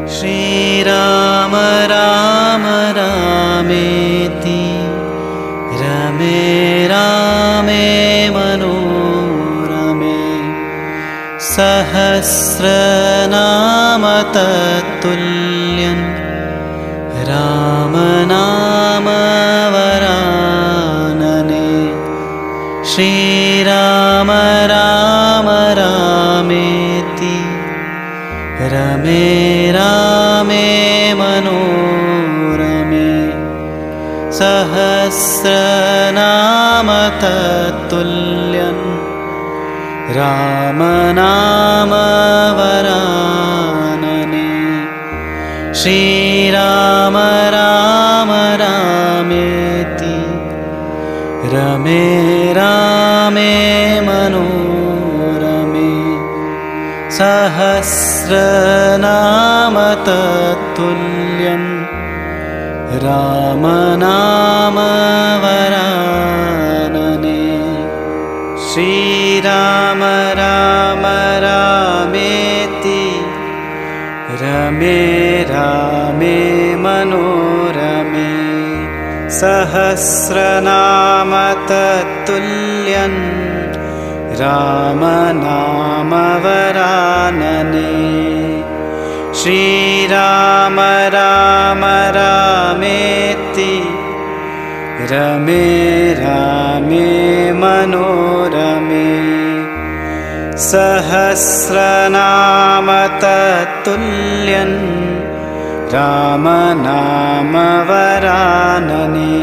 श्रीराम राम रामेति। रमे रामे मनोरमे। सहस्रनाम तत्तुल्यं रामनामवरानने सहस्रनाम तत्तुल्यं रामनामवरानने। श्रीराम राम रामेति। रमे रामे मनोरमे। सहस्रनाम तत्तुल्यं रामनामवरानने। श्रीराम राम रामेति। रमे रामे मनोरमे। सहस्रनाम तत्तुल्यं रामनामवरानने श्रीराम राम रामेति। रमे रामे मनोरमे। सहस्रनाम तत्तुल्यं रामनामवरानने।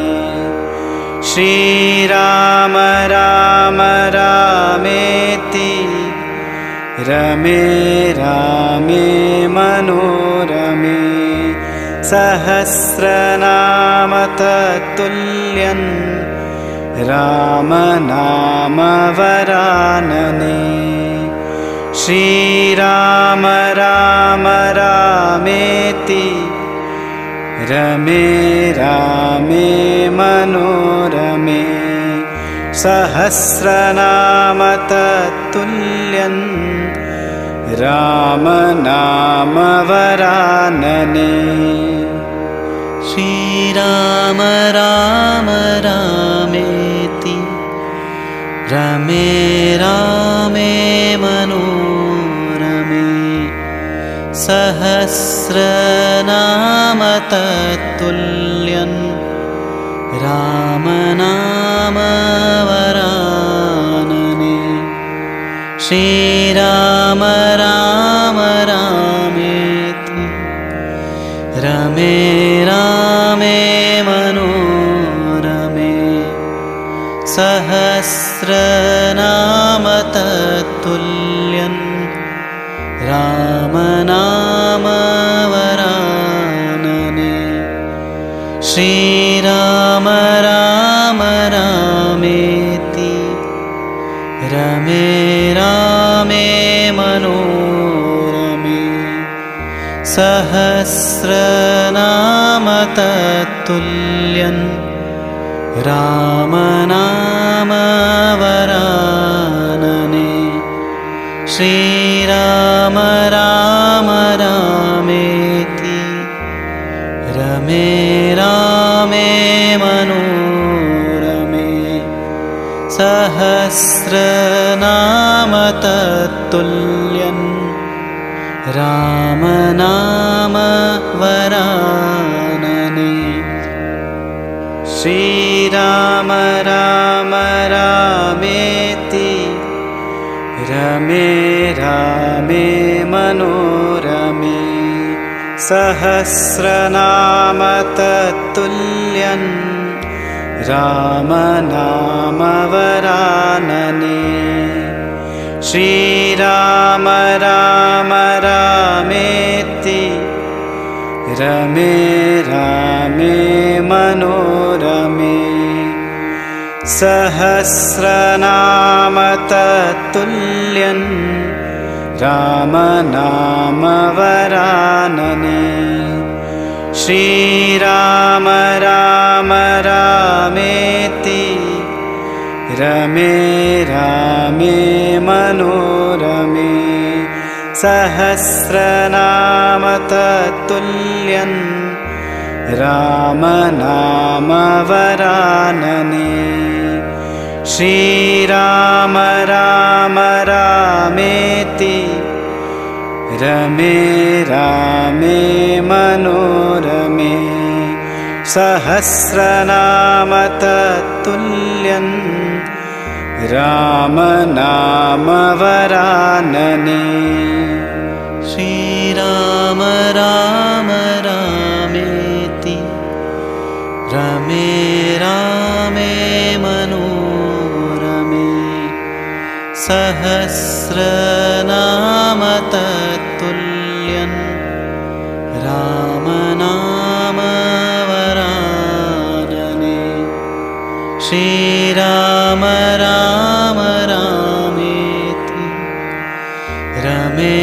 श्रीराम राम रामेति। रमे रामे मनोरमे सहस्रनाम तत्तुल्यं रामनामवरानने। श्रीराम राम रामेति रमे रामे मनोरमे रामनामवरानने श्रीराम राम रामेति। रमे रामे मनोरमे। सहस्रनाम तत्तुल्यं रामनामवरानने श्रीराम राम रामेति रमे रामे मनोरमे सहस्रनाम तत्तुल्यं रामनामवरानने। श्रीराम सहस्रनाम तत्तुल्यं रामनामवरानने श्रीराम राम रामेति रमे रामे मनोरमे सहस्रनाम तत्तुल्यं सहस्रनाम तत्तुल्यं रामनामवरानने। श्रीराम राम रामेति। रमे रामे मनोरमे। सहस्रनाम तत्तुल्यं रामनामवरानने। श्रीराम राम रामेति। रमे रामे मनोरमे। सहस्रनाम तत्तुल्यन् रामनामवरानने श्रीराम राम रामेति। रमे रामे मनोरमे सहस्रनाम तत्तुल्यन् रामनामवरानने श्रीराम राम रामेति। रमे रामे सहस्रनाम तत्तुल्यन् रामनामवरानने। श्रीराम राम रामेति रमे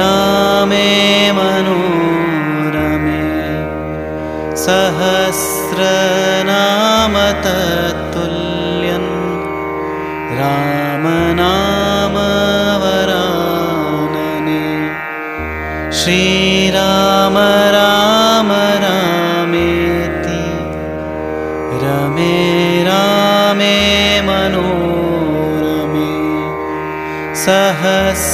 रामे मनोरमे सहस्रनाम तत्तुल्यन् श्रीराम राम रामेति। रमे रामे मनोरमे। सहस्रनाम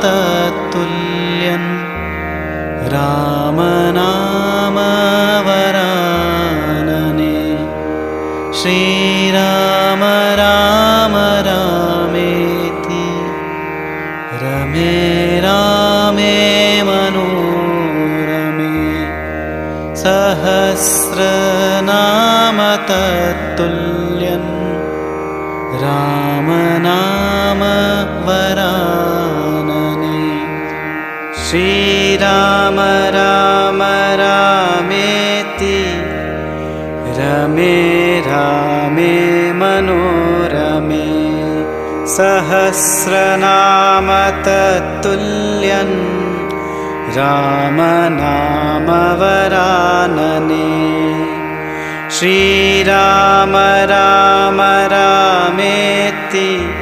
तत्तुल्यन् रामनामवरानने श्रीराम राम रामेति। रमे रामे सहस्रनाम तत्तुल्यन् रामनामवरानने। श्रीराम राम रामेति। रमे रामे मनोरमे। सहस्रनाम तत्तुल्यन् रामनामवरानने। श्रीराम राम रामेति।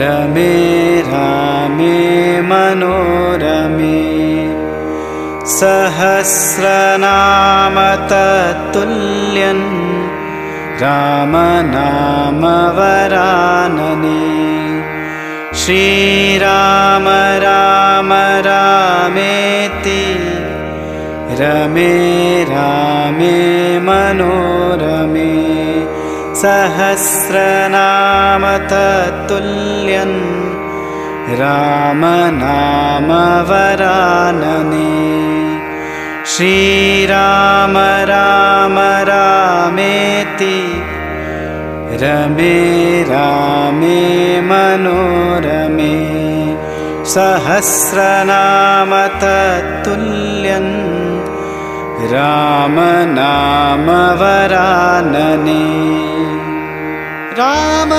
रमे रामे मनोरमे। सहस्रनाम तत्तुल्यन् रामनामवरानने। श्रीराम राम रमे रामे मनोरमे। सहस्रनाम तत्तुल्यन् रामनामवरानने। श्रीराम राम रामेति। रमे रामे मनोरमे। सहस्रनाम तत्तुल्यन् रामनामवरानने। राम